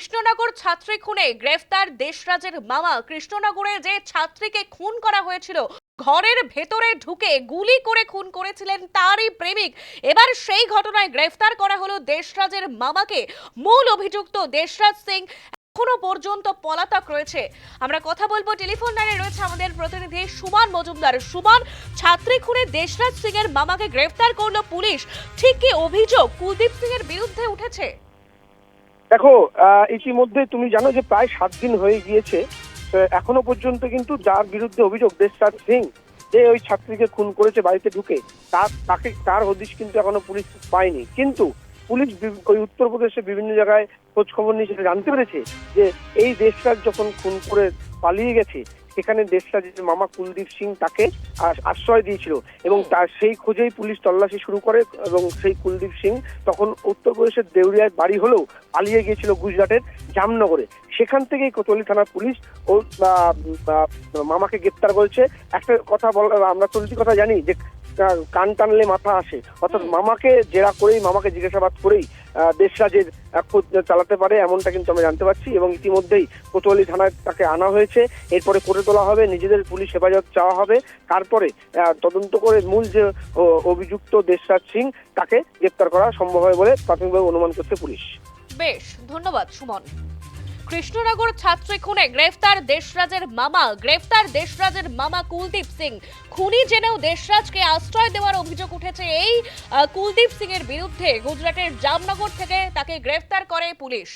কৃষ্ণনগর ছাত্রী খুনে গ্রেফতার দেশরাজের মামা। কৃষ্ণনগরে যে ছাত্রীকে খুন করা হয়েছিল, ঘরের ভেতরে ঢুকে গুলি করে খুন করেছিলেন তারই প্রেমিক। এবার সেই ঘটনায় গ্রেফতার করা হলো দেশরাজের মামাকে। মূল অভিযুক্ত দেশরাজ সিং এখনও পর্যন্ত পলাতক রয়েছে। আমরা কথা বলব টেলিফোন লাইনে রয়েছে আমাদের প্রতিনিধি সুমান মজুমদার। সুমান, ছাত্রী খুনে দেশরাজ সিং এর মামাকে গ্রেফতার করল পুলিশ। ঠিক কি অভিযোগ? কুলদীপ সিং এর বিরুদ্ধে উঠেছে? দেখো ইতিমধ্যে তুমি জানো যে প্রায় সাত দিন হয়ে গিয়েছে এখনও পর্যন্ত কিন্তু যার বিরুদ্ধে অভিযোগ দেশরাজ সিং, যে ওই ছাত্রীকে খুন করেছে বাড়িতে ঢুকে, তার, তাকে, তার হদিশ কিন্তু এখনও পুলিশ পায়নি। কিন্তু পুলিশ ওই উত্তরপ্রদেশে বিভিন্ন জায়গায় খোঁজ খবর নিয়ে সেটা জানতে পেরেছে যে এই দেশরাজ যখন খুন করে পালিয়ে গেছে সেখানে দেশরাজের মামা কুলদীপ সিং তাকে আশ্রয় দিয়েছিল এবং তার সেই খোঁজেই পুলিশ তল্লাশি শুরু করে এবং সেই কুলদীপ সিং তখন উত্তরপ্রদেশের দেউরিয়ায় বাড়ি হলেও পালিয়ে গিয়েছিল গুজরাটের জামনগরে। সেখান থেকেই কোতোয়ালি থানার পুলিশ ও মামাকে গ্রেপ্তার করেছে। একটা কথা বল, আমরা চলতি কথা জানি যে কান টানলে মাথা আসে। অর্থাৎ মামাকে জেরা করেই, মামাকে জিজ্ঞাসাবাদ করেই দেশরাজের খোঁজ চালাতে পারে, এমনটা কিন্তু আমরা জানতে পারছি এবং ইতিমধ্যেই কোতোয়ালি থানায় তাকে আনা হয়েছে। এরপরে করে তোলা হবে, নিজেদের পুলিশ হেফাজত চাওয়া হবে। তারপরে তদন্ত করে মূল যে অভিযুক্ত দেশরাজ সিং, তাকে গ্রেপ্তার করা সম্ভব হয় বলে প্রাথমিকভাবে অনুমান করছে পুলিশ। বেশ, ধন্যবাদ, সুমন। কৃষ্ণনগর ছাত্রী খুনে গ্রেফতার দেশরাজের মামা। গ্রেফতার দেশরাজের মামা কুলদীপ সিং। খুনি জেনেও দেশরাজকে আশ্রয় দেওয়ার অভিযোগ উঠেছে এই কুলদীপ সিং এর বিরুদ্ধে। গুজরাটের জামনগর থেকে তাকে গ্রেফতার করে পুলিশ।